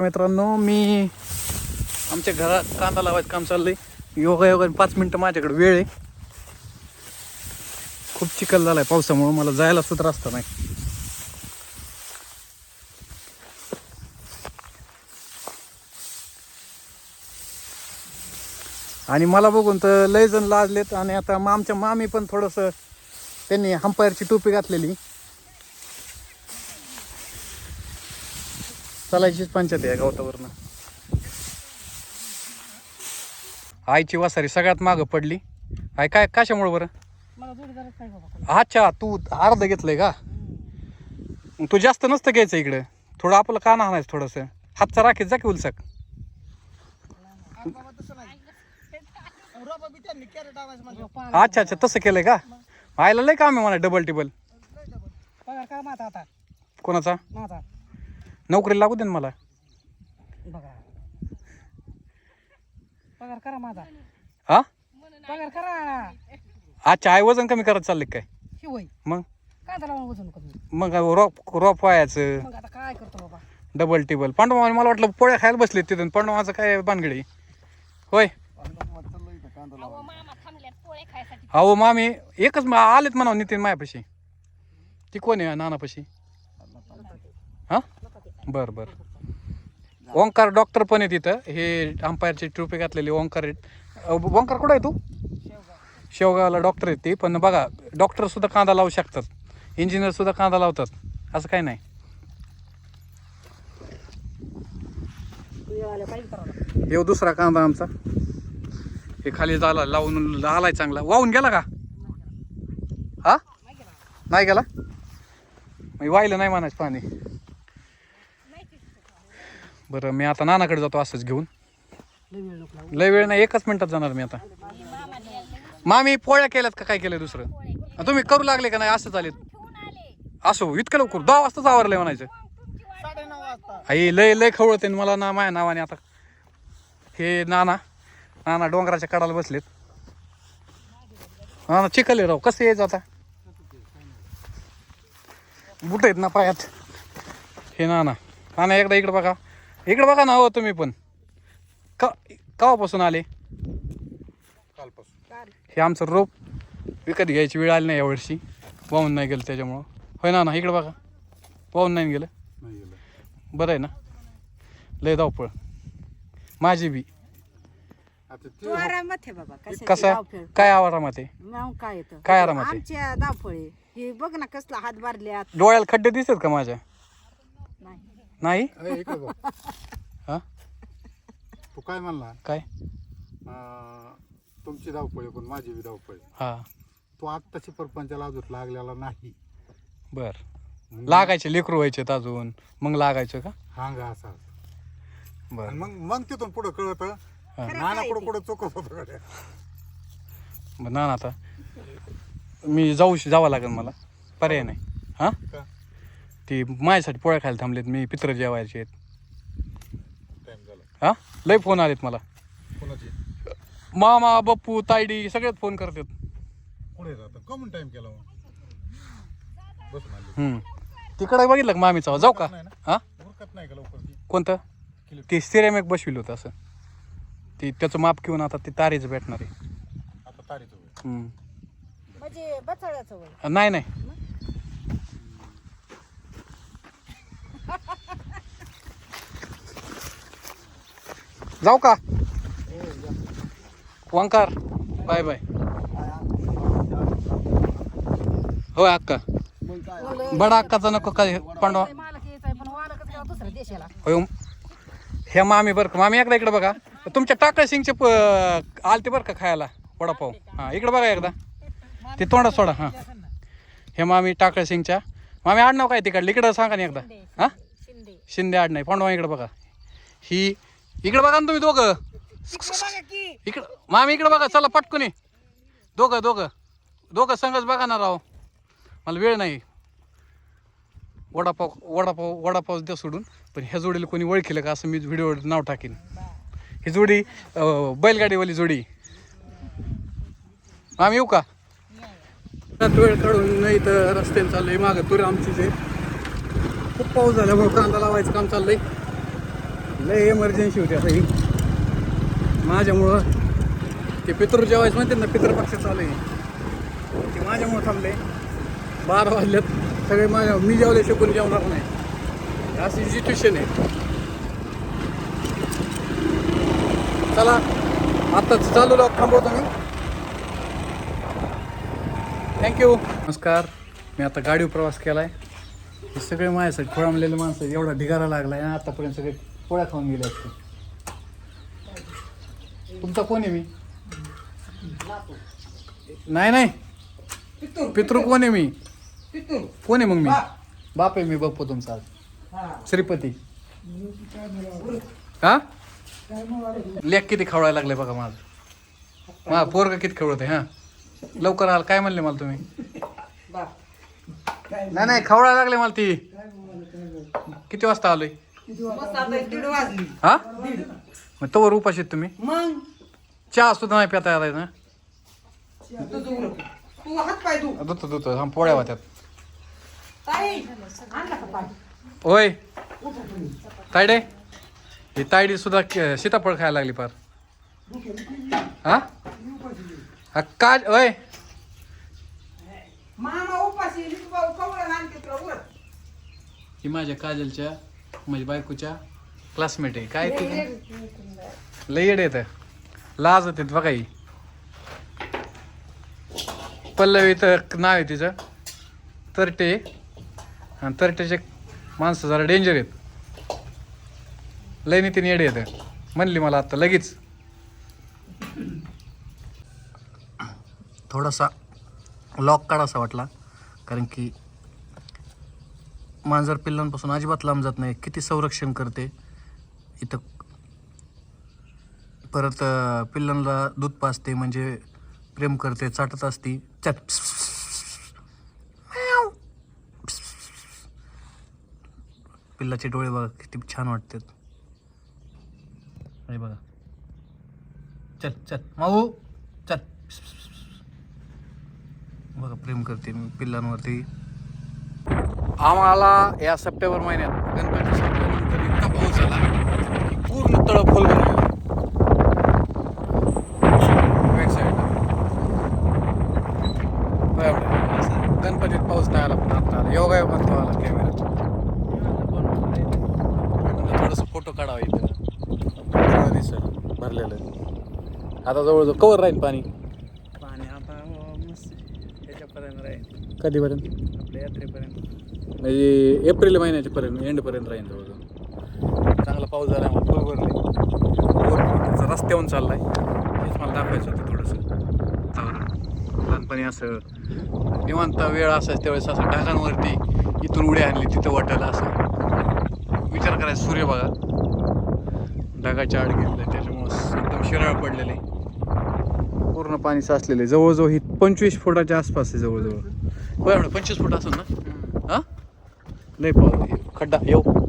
मित्रांनो मी आमच्या घरात कांदा लावायचं काम चाललंय. योगा योगा पाच मिनटं माझ्याकडे वेळ आहे. खूप चिखल झालाय पावसामुळे मला जायला सुद्धा रस्ता नाही. आणि मला बघून तर लय जण लाजलेत आणि आता आमच्या मामी पण थोडंसं त्यांनी हंपायरची टोपी घातलेली. चालायचीच पंचायत आहे गावतावरनं. आईची वासारी सगळ्यात मागं पडली. आई काय कशामुळे बरं? अच्छा तू अर्ध घेतलंय का? तू जास्त नसतं घ्यायचं इकडं. थोडं आपलं कान आणायचं थोडंसं. हातचा राखीत जा की उलसक. अच्छा अच्छा तसं केलंय का? आईला लय काम आहे मला डबल टिबल कोणाचा? नोकरीला लागू दे ना मला. बघा. पगार करा माझा. हा पगार करा. अच्छा आई वजन कमी करत चाललंय काय? ही होय. मग? काय त्याला वजन कमी? मग रोप रोप व्हायचं. मग आता काय करतो बाबा? डबल टिबल पांडवा मला वाटलं पोळ्या खायला बसले तिथून पांडवाचं काय बानगडी होय. अहो मामी एकच मा- आलेत म्हणा नितीन मायापाशी. ती कोण आहे नानापाशी? हा? बरं बरं. ओंकार डॉक्टर पण आहे तिथं. हे अंपायरचे ट्रुपे घातलेले ओंकार आहेत ओंकार कुठं आहे तू? शेवगावला डॉक्टर आहेत ते. पण बघा डॉक्टरसुद्धा कांदा लावू शकतात. इंजिनियरसुद्धा कांदा लावतात. असं काही नाही. येऊ दुसरा कांदा आमचा. हे खाली झाला लावून आलाय चांगला. वाहून गेला का? हा? नाही गेला? मग वाहिलं नाही म्हणायचं पाणी. बरं मी आता नानाकडे जातो असंच घेऊन. लय वेळ नाही एकच मिनिटात जाणार मी आता. मामी पोळ्या केल्यात का काय केलंय दुसरं? तुम्ही करू लागले का नाही? असं चालेल असो इतकं लवकर दहा वाजताच आवरलंय म्हणायचं. आई लय लय खवळते मला ना माझ्या नावाने आता. हे नाना नाना डोंगराच्या कडाला बसलेत. नाना चिखल राव कसं यायचं आता? बुट आहेत ना पायात. हे नाना नाना एकदा इकडे बघा. इकडे बघा ना हो तुम्ही पण. का केव्हापासून आले? हे आमचं रोप विकत घ्यायची वेळ आली नाही यावर्षी वाहून नाही गेलं त्याच्यामुळं. होय ना ना इकडे बघा. वाहून नाही गेलं. बरं आहे ना? लय धावपळ. माझी बी. तू आरामात आहे बाबा कशाची कसा? धावपळ. काय आवारामात आहे? मग काय येतं काय आरामात आहे? आमच्या हे बघ ना कसला हात भरल्यात डोळ्याला खड्डे दिसत का माझ्या? नाही? नाही इकडे बघ. हा? तू काय म्हणला? काय? अं, तुमची धावपळी पण माझी बी धावपळी हा. तो आत्ताची परपंचाला अजून लागलेला नाही. बर. लागायचे लेकरू व्हायचे अजून. मग लागायचं का? हांगा असा बर. मग मग तिथून पुढं कळत नाना पुढं पुढं चुकत होत गड्या. ना आता मी जाऊ जावं लागेल मला. पर्याय नाही. हा? का? ती माझ्यासाठी पोळ्या खायला थांबलेत मी पित्र जेवायचे आहेत. टाइम झाला. हा? लय फोन आलेत मला. कोणाची? मामा बप्पू तायडी सगळेच फोन करतात. पुढे जात कमून टाइम केला मग. बस मारली हम्म. तिकडे बघितलं का मामीचा? जाऊ का? नाही ना? हा? उरकत नाही का लवकर? ती कोणतं? किलो. ते सिरेमिक बसविलं होतं असं. ती त्याचं माप घेऊन आता ते तारीच भेटणार आहे. आता तारीच होईल. हम्म. म्हणजे वय नाही नाही. जाऊ का? वंकार बाय बाय. होय अक्का. बडा अक्काचा नको काय पांडवा. हे मामी बरं का. मामी एकदा इकडे बघा. तुमच्या टाकळ सिंगचे प आलते बरं का खायला? वडापाव. हां इकडे बघा एकदा. ते तोंडा सोडा हां. हे मामी टाकळ सिंगच्या. मामी आडनाव काय तिकडलं? इकडं सांगा ना एकदा. हां? शिंदे शिंदे आडनाव. पांडवा इकडे बघा. ही इकडे बघा ना तुम्ही दोघं. इकडं मामी इकडे बघा चला पटकून. दोघं दोघं. दोघं संगच बघा ना राव. मला वेळ नाही. वडापाव वडापाव वडापाव द्या सोडून. पण ह्या जोडीला कोणी ओळखीलं का असं मी व्हिडिओ नाव टाकीन. ही जोडी बैलगाडीवाली जोडी. आम्ही येऊ का? वेळ काढून नाही तर रस्त्याने चाललंय. मागं तुरे आमचीच आहे खूप पाऊस झाल्यामुळे कांदा लावायचं काम चाललंय. लय इमर्जन्सी होती आता ही. माझ्यामुळं ते पितृ जेवायचं म्हणते ना पितृपक्ष चालू आहे. ते माझ्यामुळं थांबले. बारा वाजल्यात सगळे माझ्या मी जेवले शकून जेवणार नाही. अशी सिच्युएशन आहे. चला आत्ताच चालू लॉक थांबवतो मी. थँक्यू नमस्कार. मी आता गाडीवर प्रवास केला आहे सगळे माझ्यासाठी खोळंबलेले माणसं एवढा ढिगारा लागला आहे आतापर्यंत सगळे पोळ्या खाऊन गेले असते. तुमचा कोण आहे मी? नाही नाही. पितृ कोण आहे मी? कोण आहे मग मी? बाप आहे मी बाप्पू तुमचा आज. श्रीपती. हा? लेख किती खवळायला लागले बघा माझं. मा पोरग किती खवळत आहे हा? लवकर आल काय म्हणले मला तुम्ही? नाही नाही खवळायला लागले मला ती. किती वाजता आलोय? हा? मग तवर उपाशी आहेत तुम्ही. मग? चहा सुद्धा नाही पिता येत ना तू हात पाय तू दुत दुत हा पोळ्या होत्यात ताई आणला का पाय? होय. तायडे ही तायडी सुद्धा के- सीताफळ खायला लागली पार हा? हा, काय होय. मामा उपाशी लिंबू कवळं आणते तुला उरत ही माझ्या काजलच्या म्हणजे बायकोच्या क्लासमेट आहे. काय ती लय येड येत लाज होते बघा ही. पल्लवी तर नाव आहे तिचं. तरटे. आणि तरटेचे माणसं जरा डेंजर आहेत. लय नितीन येडे येतं म्हणली मला आता लगेच. थोडासा लॉक काढासा वाटला. कारण की मांजर पिल्लांपासून अजिबात लांब जात नाही किती संरक्षण करते इथं परत पिल्लांना दूध पाजते म्हणजे प्रेम करते चाटत असती चट पिल्लाचे डोळे बघा किती छान वाटतात अरे बघा चल चल माऊ चल बघा प्रेम करते मी पिल्लांवरती आम्हाला या सप्टेंबर महिन्यात गणपती संपल्यानंतर इतका पाऊस झाला की पूर्ण तळ फुल. बरोबर. गणपतीत पाऊस नाही आला पण आता आला. योगा योग म्हणतो आला कॅमेरा थोडस फोटो काढावा इथं. दिसत भरलेलं आता जवळजवळ कवर राहील पाणी. पाणी आता मस्त ह्याच्यापर्यंत राहील. कधीपर्यंत? आपल्या यात्रेपर्यंत. म्हणजे एप्रिल महिन्याच्या पर्यंत एंडपर्यंत राहील जवळजवळ चांगला पाऊस झाला बरोबर फुल भरले. त्याचा रस्त्याहून चाललाय. हेच मला दाखवायचं होतं थोडंसं. तर लहानपणी असं निवांत वेळ असायचं त्यावेळेस असं ढगांवरती इथून उड्या आणली तिथं वाटायला असं. विचार करायचा सूर्य बघा. ढगाच्या आड गेलेलं त्याच्यामुळं एकदम शिराळ पडलेले पूर्ण पाणी साचलेले जवळजवळ ही पंचवीस फुटाच्या आसपास आहे जवळजवळ. बरं पंचवीस फूट असेल ना? नाही लय खड्डा येऊ.